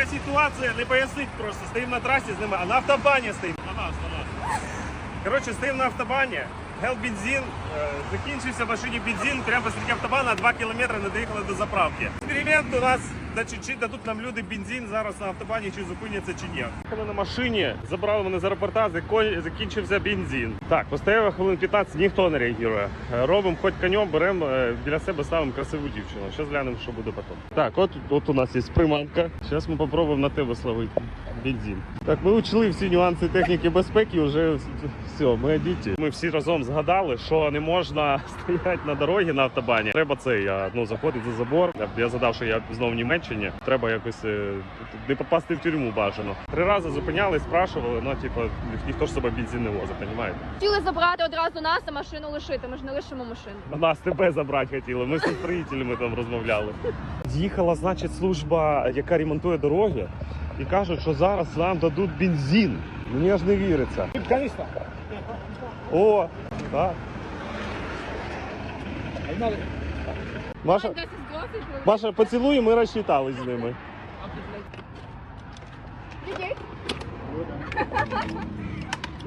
така ситуація, не пояснить просто. Стоїмо на трасі з ними, а на автобані стоїмо. На нас, на нас. Коротше, стоїмо на автобані, гел бензин, е, закінчився в машині бензин, прямо посреди автобана, 2 км не доїхали до заправки. Експеримент у нас, да чи дадуть нам люди бензин зараз на автобані, чи зупиняться, чи ні. Коли на машині, забрали мене з аеропорта, закінчився бензин. Так, постояв хвилин 15, ніхто не реагує. Е, Робимо хоч конем, беремо е, біля себе ставимо красиву дівчину. Зараз глянемо, що буде потім. Так, от, от у нас є приманка. Зараз ми спробуємо на тебе словити бензин. Так, ми учли всі нюанси техніки безпеки, вже все, ми діти. Ми всі разом згадали, що не можна стояти на дорозі на автобані. Треба це, я ну заходить за забор. Я- Я задав, що я знову в Німеччині. Треба якось е, не попасти в тюрму бажано. Три рази зупинялись, спрашували, ну типу, ніхто ж себе бензин не возить, розумієте? Хотіли забрати одразу нас, а машину лишити. Ми ж не лишимо машину. Нас тебе забрати хотіли. Ми з приятелями там розмовляли. З'їхала, значить, служба, яка ремонтує дороги, і кажуть, що зараз нам дадуть бензин. Мені аж не віриться. О, так. Маша, Маша, поцілуй, ми розчитались з ними.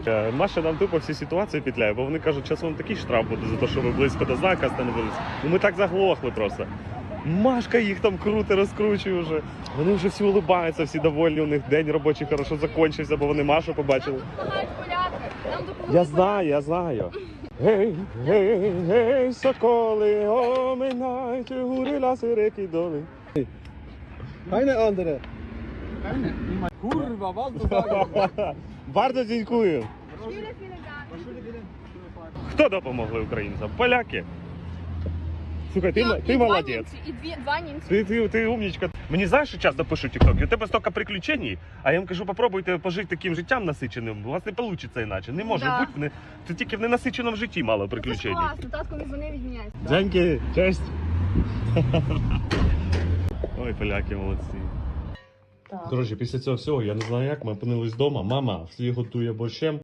Е, Маша нам тупо всі ситуації петляє, бо вони кажуть, що вам такий штраф буде за те, що ви близько до знака становились. Ну ми так заглохли просто. Машка їх там круто розкручує вже. Вони вже всі улибаються, всі довольні. У них день робочий хорошо закінчився, бо вони Машу побачили. Допомагають поляки. Нам Я знаю, я знаю. Гей, гей, гей, соколи, оминайте гури ласи реки доли. Keine andere. Kurwa, du sagst. Bardzo Dank. Хто допомогли українцям? Поляки. Слухай, ти, ти два молодець. І дві, два німці. Ти, ти, ти умнічка. Мені знаєш, що часто пишуть в TikTok? У тебе стільки приключень, а я їм кажу, попробуйте пожити таким життям насиченим. У вас не вийде іначе. Не може Да. бути. Не... Це тільки в ненасиченому житті мало Це ж приключень. класно, татко мій дзвонив відміняється. Дзяньки, честь. Ой, поляки молодці. Так. Коротше, після цього всього я не знаю як. Ми опинились вдома. Мама всі готує борщем.